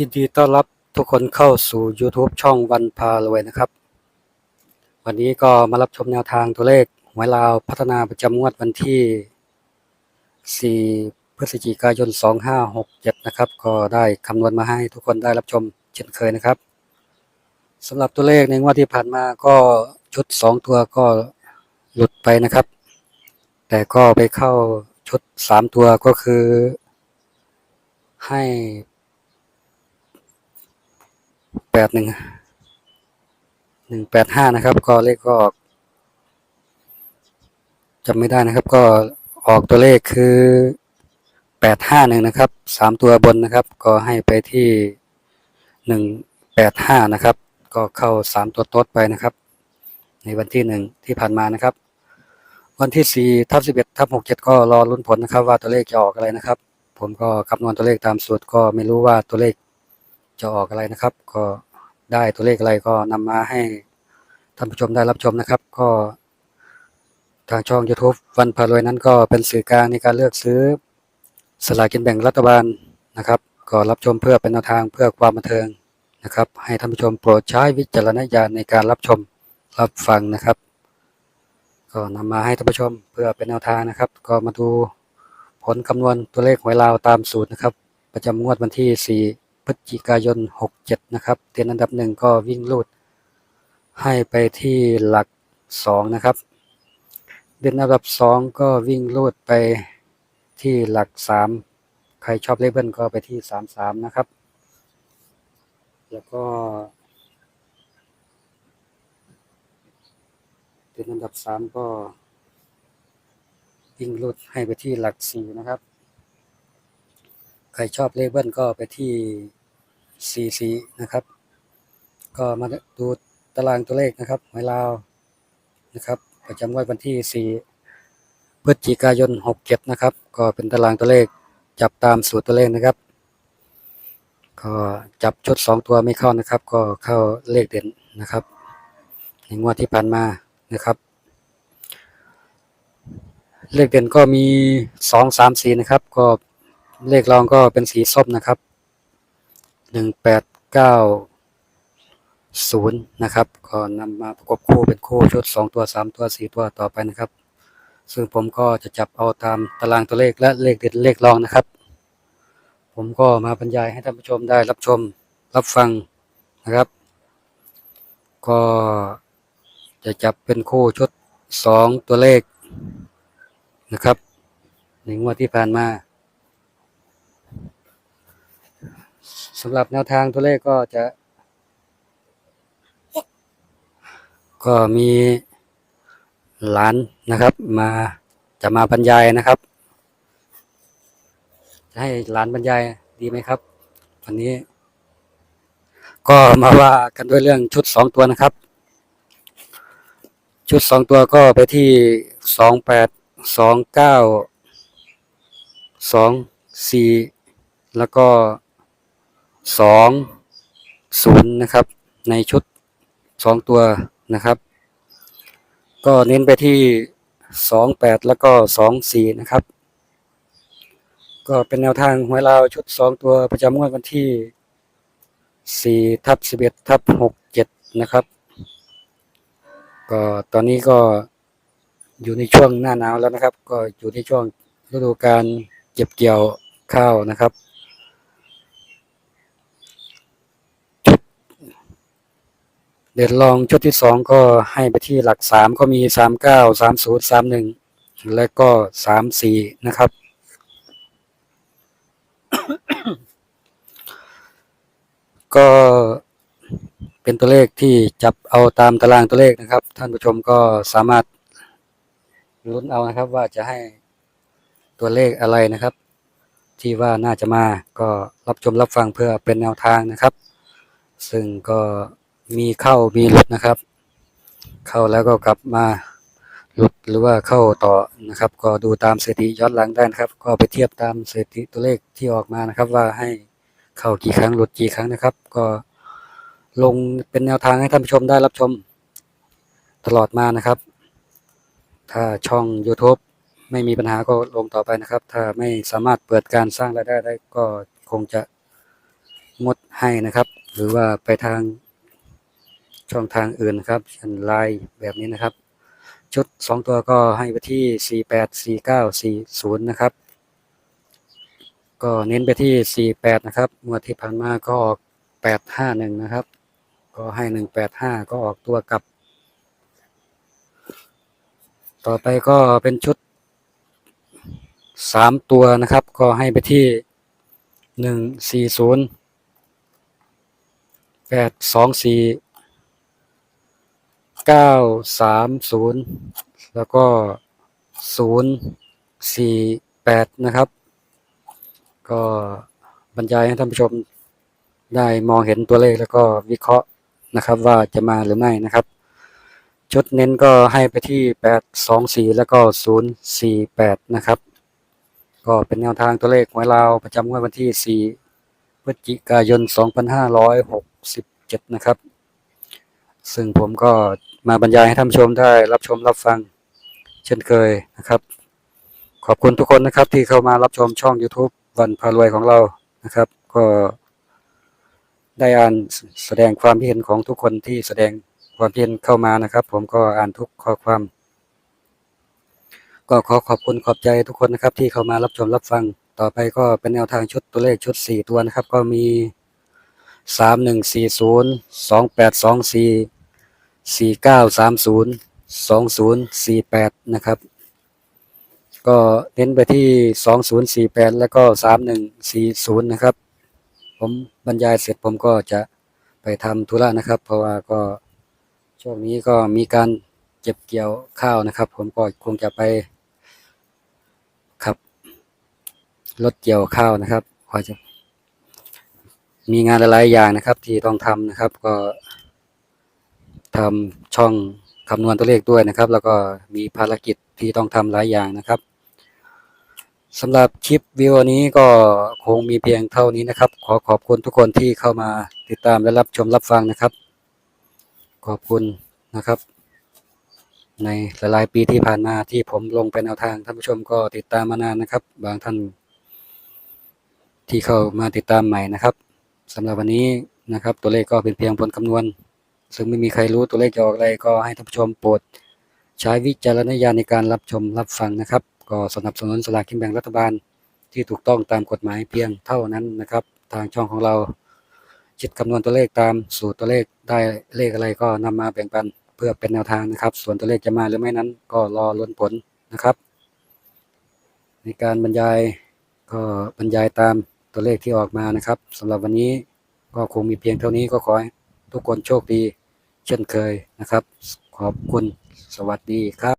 ยินดีต้อนรับทุกคนเข้าสู่ YouTube ช่องวันพารวยนะครับ วันนี้ก็มารับชมแนวทางตัวเลขหวยลาวพัฒนาประจำงวดวันที่ 4 พฤศจิกายน 2567 นะครับ ก็ได้คำนวณมาให้ทุกคนได้รับชมเช่นเคยนะครับสำหรับตัวเลขในงวดที่ผ่านมาก็ชุด 2 ตัวก็หลุดไปนะครับ แต่ก็ไปเข้าชุด 3 ตัวก็คือให้ แปดหนึ่งหนึ่งแปดห้านะครับ ก็เลขก็จำไม่ได้นะครับ ก็ออกตัวเลขคือแปดห้าหนึ่งนะครับสามตัวบนนะครับ ก็ให้ไปที่หนึ่งแปดห้านะครับ ก็เข้าสามตัวโต๊ดไปนะครับ ในวันที่หนึ่งที่ผ่านมานะครับ วันที่สี่ทับสิบเอ็ดทับหกเจ็ดก็รอลุ้นผลนะครับ ว่าตัวเลขจะออกอะไรนะครับ ผมก็คำนวณตัวเลขตามสูตรก็ไม่รู้ว่าตัวเลขจะออกอะไรนะครับ ก็ ได้ตัวเลขอะไรก็นำมาให้ท่านผู้ชมได้รับชมนะครับ ก็ทางช่อง YouTube วันพารวยนั้นก็เป็นสื่อกลางในการเลือกซื้อสลากกินแบ่งรัฐบาลนะครับ ก็รับชมเพื่อเป็นแนวทางเพื่อความบันเทิงนะครับ ให้ท่านผู้ชมโปรดใช้วิจารณญาณในการรับชมรับฟังนะครับ ก็นำมาให้ท่านผู้ชมเพื่อเป็นแนวทางนะครับ ก็มาดูผลคำนวณตัวเลขหวยลาวตามสูตรนะครับ ประจำงวดวันที่ 4 พฤศจิกายน 67 นะครับเตียนอันดับหนึ่งก็วิ่งลูดให้ไปที่หลัก 2 นะครับ เด่นอันดับ 2 ก็วิ่งลูดไปที่หลัก 3 ใครชอบเลเบิลก็ไปที่ 33 นะครับ แล้วก็เด่นอันดับ 3 ก็วิ่งลูดให้ไปที่หลัก 4 นะครับ ใครชอบเลเบิ้ลก็ไปที่ CC นะครับ ก็มาดูตารางตัวเลขนะครับหวยลาวนะครับประจำงวดวันที่ 4 พฤศจิกายน 67 นะครับ ก็เป็นตารางตัวเลขจับตามสูตรตัวเลขนะครับ ก็จับชุด 2 ตัวไม่เข้านะครับ ก็เข้าเลขเด่นนะครับ ในงวดที่ผ่านมานะครับ เลขเด่นก็มี 2 3 4 นะครับ ก็ เลขรองก็เป็นสีส้มนะครับหนึ่งแปดเก้าศูนย์นะครับก็นำมาประกบคู่เป็นคู่ชุดสองตัวสามตัวสี่ตัวต่อไปนะครับ ซึ่งผมก็จะจับเอาตามตารางตัวเลขและเลขเด็ดเลขรองนะครับ ผมก็มาบรรยายให้ท่านผู้ชมได้รับชมรับฟังนะครับ ก็จะจับเป็นคู่ชุดสองตัวเลขนะครับในงวดที่ผ่านมา สำหรับแนวทางตัวเลขก็จะ ก็มีหลานนะครับ มาจะมาบรรยายนะครับ จะให้หลานบรรยายดีไหมครับ วันนี้ ก็มาว่ากันด้วยเรื่องชุดสองตัวนะครับ ชุดสองตัวก็ไปที่สองแปดสองเก้าสองสี่แล้วก็ สองศูนย์นะครับ ในชุดสองตัวนะครับ ก็เน้นไปที่สองแปดแล้วก็สองสี่นะครับ ก็เป็นแนวทางหวยลาวชุดสองตัวประจำงวดวันที่สี่ทับสิบเอ็ดทับหกเจ็ดนะครับ ก็ตอนนี้ก็อยู่ในช่วงหน้าหนาวแล้วนะครับ ก็อยู่ในช่วงฤดูการเก็บเกี่ยวข้าวนะครับ เด่นรองชุดที่สองก็ให้ไปที่หลักสามก็มีสามเก้าสามศูนย์สามหนึ่งและก็สามสี่นะครับ ก็เป็นตัวเลขที่จับเอาตามตารางตัวเลขนะครับ ท่านผู้ชมก็สามารถลุ้นเอานะครับว่าจะให้ตัวเลขอะไรนะครับ ที่ว่าน่าจะมาก็รับชมรับฟังเพื่อเป็นแนวทางนะครับ ซึ่งก็ มีเข้ามีหลุดนะครับ เข้าแล้วก็กลับมาหลุดหรือว่าเข้าต่อนะครับ ก็ดูตามสถิติย้อนหลังได้นะครับ ก็ไปเทียบตามสถิติตัวเลขที่ออกมานะครับ ว่าให้เข้ากี่ครั้งหลุดกี่ครั้งนะครับ ก็ลงเป็นแนวทางให้ท่านผู้ชมได้รับชม ตลอดมานะครับ ถ้าช่อง YouTube ไม่มีปัญหาก็ลงต่อไปนะครับ ถ้าไม่สามารถเปิดการสร้างรายได้ได้ก็คงจะงดให้นะครับ หรือว่าไปทาง ช่องทางอื่นนะครับเช่นไลน์แบบนี้นะครับ ชุดสองตัวก็ให้ไปที่สี่แปดสี่เก้าสี่ศูนย์นะครับ ก็เน้นไปที่สี่แปดนะครับงวดที่ผ่านมาก็ออกแปดห้าหนึ่งนะครับ ก็ให้หนึ่งแปดห้าก็ออกตัวกลับ ต่อไปก็เป็นชุดสามตัวนะครับ ก็ให้ไปที่หนึ่งสี่ศูนย์แปดสองสี่ เก้าสามศูนย์แล้วก็ศูนย์สี่แปดนะครับ ก็บรรยายให้ท่านผู้ชมได้มองเห็นตัวเลขแล้วก็วิเคราะห์นะครับว่าจะมาหรือไม่นะครับ ชุดเน้นก็ให้ไปที่824แล้วก็048นะครับ ก็เป็นแนวทางตัวเลขหวยลาวประจำงวดวันที่4พฤศจิกายน2567นะครับ ซึ่งผมก็มาบรรยายให้ท่านชมได้รับชมรับฟัง เช่นเคยนะครับ ขอบคุณทุกคนนะครับที่เข้ามารับชมช่อง YouTube วันพารวยของเรานะครับ ก็ได้อ่านแสดงความคิดเห็นของทุกคนที่แสดงความคิดเห็นเข้ามานะครับ ผมก็อ่านทุกข้อความ ก็ขอขอบคุณขอบใจทุกคนนะครับ ที่เข้ามารับชมรับฟังต่อไปก็เป็นแนวทางชุดตัวเลขชุดสี่ตัวนะครับ ก็มีสามหนึ่งสี่ศูนย์ สี่เก้าสามศูนย์สองศูนย์สี่แปดนะครับ ก็เน้นไปที่สองศูนย์สี่แปดแล้วก็สามหนึ่งสี่ศูนย์นะครับ ผมบรรยายเสร็จผมก็จะไปทำธุระนะครับ เพราะว่าก็ช่วงนี้ก็มีการเก็บเกี่ยวข้าวนะครับ ผมก็คงจะไปขับรถเกี่ยวข้าวนะครับขอจะมีงานหลายอย่างนะครับ ที่ต้องทำนะครับ ก็ ทำช่องคำนวณตัวเลขด้วยนะครับ แล้วก็มีภารกิจที่ต้องทำหลายอย่างนะครับสำหรับคลิปวิดีโอนี้ก็คงมีเพียงเท่านี้นะครับ ขอขอบคุณทุกคนที่เข้ามาติดตามและรับชมรับฟังนะครับ ขอบคุณนะครับ ในหลายๆปีที่ผ่านมาที่ผมลงไปแนวทางท่านผู้ชมก็ติดตามมานานนะครับ บางท่าน ที่เข้ามาติดตามใหม่นะครับสำหรับวันนี้นะครับ ตัวเลขก็เป็นเพียงผลคำนวณ ซึ่งไม่มีใครรู้ตัวเลขจะออกอะไรก็ให้ท่านผู้ชมโปรดใช้วิจารณญาณในการรับชมรับฟังนะครับ ก็สนับสนุนสลากกินแบ่งรัฐบาลที่ถูกต้องตามกฎหมายเพียงเท่านั้นนะครับ ทางช่องของเราคิดคำนวณตัวเลขตามสูตรตัวเลขได้เลขอะไรก็นำมาแบ่งปันเพื่อเป็นแนวทางนะครับ ส่วนตัวเลขจะมาหรือไม่นั้น ก็รอลุ้นผลนะครับ ในการบรรยายก็บรรยายตามตัวเลขที่ออกมานะครับสำหรับวันนี้ก็คงมีเพียงเท่านี้ก็ขอให้ ทุกคนโชคดี เช่นเคยนะครับ ขอบคุณสวัสดีครับ